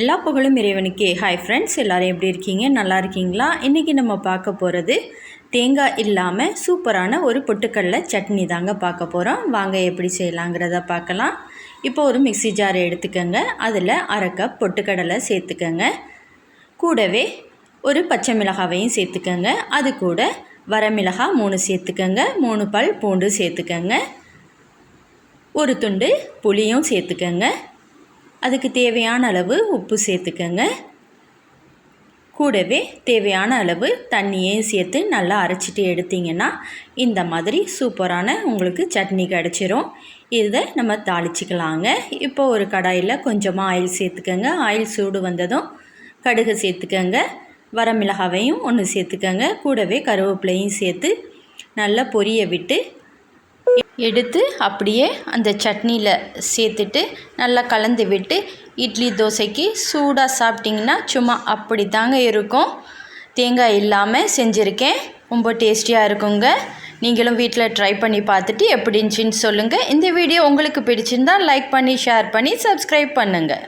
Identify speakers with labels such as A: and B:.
A: எல்லா புகழும் இறைவனுக்கே ஹாய் ஃப்ரெண்ட்ஸ் எல்லோரும் எப்படி இருக்கீங்க நல்லா இருக்கீங்களா இன்றைக்கி நம்ம பார்க்க போகிறது தேங்காய் இல்லாமல் சூப்பரான ஒரு பொட்டுக்கடல சட்னி தாங்க பார்க்க போகிறோம் வாங்க எப்படி செய்யலாங்கிறத பார்க்கலாம் இப்போ ஒரு மிக்சி ஜார் எடுத்துக்கோங்க அதில் அரை கப் பொட்டுக்கடலை சேர்த்துக்கோங்க கூடவே ஒரு பச்சை மிளகாவையும் சேர்த்துக்கோங்க அது கூட வரமிளகா மூணு சேர்த்துக்கோங்க மூணு பல் பூண்டு சேர்த்துக்கோங்க ஒரு துண்டு புளியும் சேர்த்துக்கோங்க அதுக்கு தேவையான அளவு உப்பு சேர்த்துக்கோங்க கூடவே தேவையான அளவு தண்ணியையும் சேர்த்து நல்லா அரைச்சிட்டு எடுத்திங்கன்னா இந்த மாதிரி சூப்பரான உங்களுக்கு சட்னி கிடச்சிரும் இதை நம்ம தாளிச்சிக்கலாங்க இப்போ ஒரு கடாயில் கொஞ்சமாக ஆயில் சேர்த்துக்கோங்க ஆயில் சூடு வந்ததும் கடுகு சேர்த்துக்கோங்க வரமிளகாவையும் ஒன்று சேர்த்துக்கோங்க கூடவே கருவேப்பிலையும் சேர்த்து நல்லா பொரிய விட்டு எடுத்து அப்படியே அந்த சட்னியில் சேர்த்துட்டு நல்லா கலந்து விட்டு இட்லி தோசைக்கு சூடாக சாப்பிட்டிங்கன்னா சும்மா அப்படி தாங்க இருக்கும் தேங்காய் இல்லாமல் செஞ்சுருக்கேன் ரொம்ப டேஸ்டியாக இருக்குங்க நீங்களும் வீட்டில் ட்ரை பண்ணி பார்த்துட்டு எப்படி இருந்துச்சின்னு சொல்லுங்கள் இந்த வீடியோ உங்களுக்கு பிடிச்சிருந்தால் லைக் பண்ணி ஷேர் பண்ணி சப்ஸ்கிரைப் பண்ணுங்கள்